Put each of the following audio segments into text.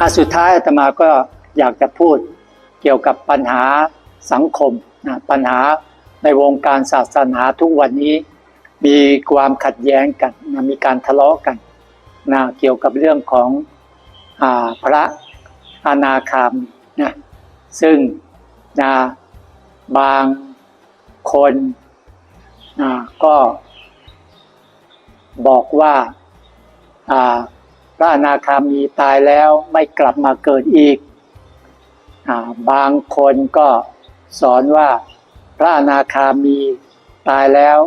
อะสุดท้ายอาตมาก็อยากจะพูดเกี่ยวกับปัญหาสังคมนะปัญหาในวงการศาสนาทุกวันนี้มีความขัดแย้งกันนะมีการทะเลาะกันนะเกี่ยวกับเรื่องของอพระอนาคามนะซึ่งนะบางคนนะก็บอกว่า พระอนาคามีตายแล้วไม่กลับมาเกิดอีกอบางคนก็สอนว่าพระอนาคามีตายแล้ว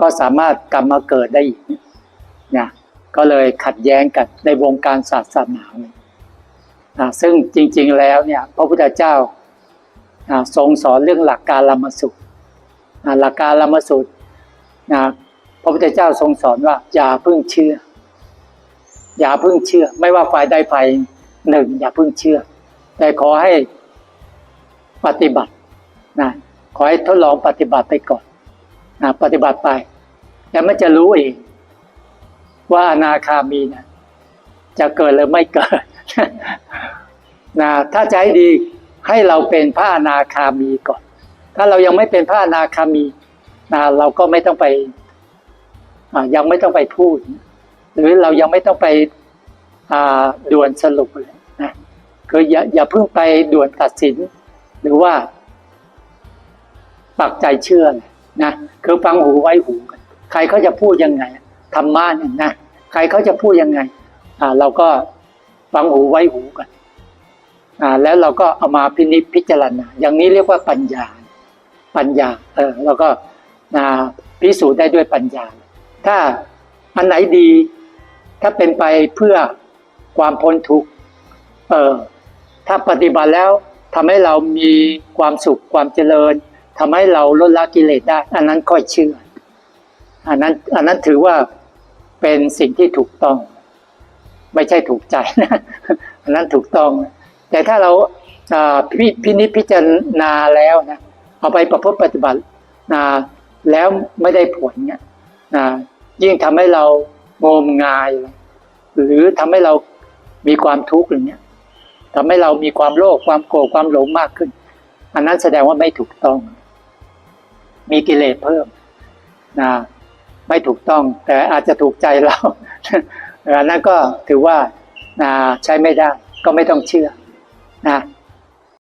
ก็สามารถกลับมาเกิดได้อีกนี่ก็เลยขัดแย้งกันในวงการศาสนาเนี่ยอ่าซึ่งจริงๆแล้วเนี่ยพระพุทธเจ้าทรงสอนเรื่องหลักการละมสูตรหลักการละมสูตรพระพุทธเจ้าทรงสอนว่าอย่าเพิ่งเชื่อ อย่าเพิ่งเชื่อ ไม่ว่าฝ่ายใดฝ่ายหนึ่ง อย่าเพิ่งเชื่อ แต่ขอให้ปฏิบัตินะขอให้ทดลองปฏิบัติไปก่อนนะปฏิบัติไป แล้วมันจะรู้เองว่าอนาคามีนะจะเกิดหรือไม่เกิดนะถ้าให้ดีให้เราเป็นพระอนาคามีก่อน ถ้าเรายังไม่เป็นพระอนาคามีนะเราก็ไม่ต้องไปยังไม่ต้องไปพูด หรือเรายังไม่ต้องไปด่วนสรุปเลยนะคืออย่าอย่าเพิ่งไปด่วนตัดสิน หรือว่าปักใจเชื่อเลยนะคือฟังหูไว้หูกันใครเขาจะพูดยังไงธรรมะเนี่ยนะใครเขาจะพูดยังไงอ่าเราก็ฟังหูไว้หูกันอ่าแล้วเราก็เอามาพินิจพิจารณาอย่างนี้เรียกว่าปัญญา ปัญญาเออเราก็พิสูจน์ได้ด้วยปัญญา ถ้าอันไหนดี ถ้าเป็นไปเพื่อความพ้นทุกข์เออถ้าปฏิบัติแล้วทำให้เรามีความสุขความเจริญทำให้เราลดละกิเลสได้ อันนั้นค่อยเชื่ออันนั้นอันนั้นถือว่าเป็นสิ่งที่ถูกต้อง ไม่ใช่ถูกใจนะอันนั้นถูกต้อง แต่ถ้าเราพิพินิจพิจารณาแล้วนะเอาไปประพฤติปฏิบัตินะแล้วไม่ได้ผลเนี่ยนะยิ่งทำให้เรา งมงาย หรือทำให้เรามีความทุกข์อย่างเงี้ยทำให้เรามีความโลภความโกรธความหลงมากขึ้น อันนั้นแสดงว่าไม่ถูกต้อง มีกิเลสเพิ่มนะไม่ถูกต้อง แต่อาจจะถูกใจเราอันนั้นก็ถือว่านะใช้ไม่ได้ก็ไม่ต้องเชื่อนะ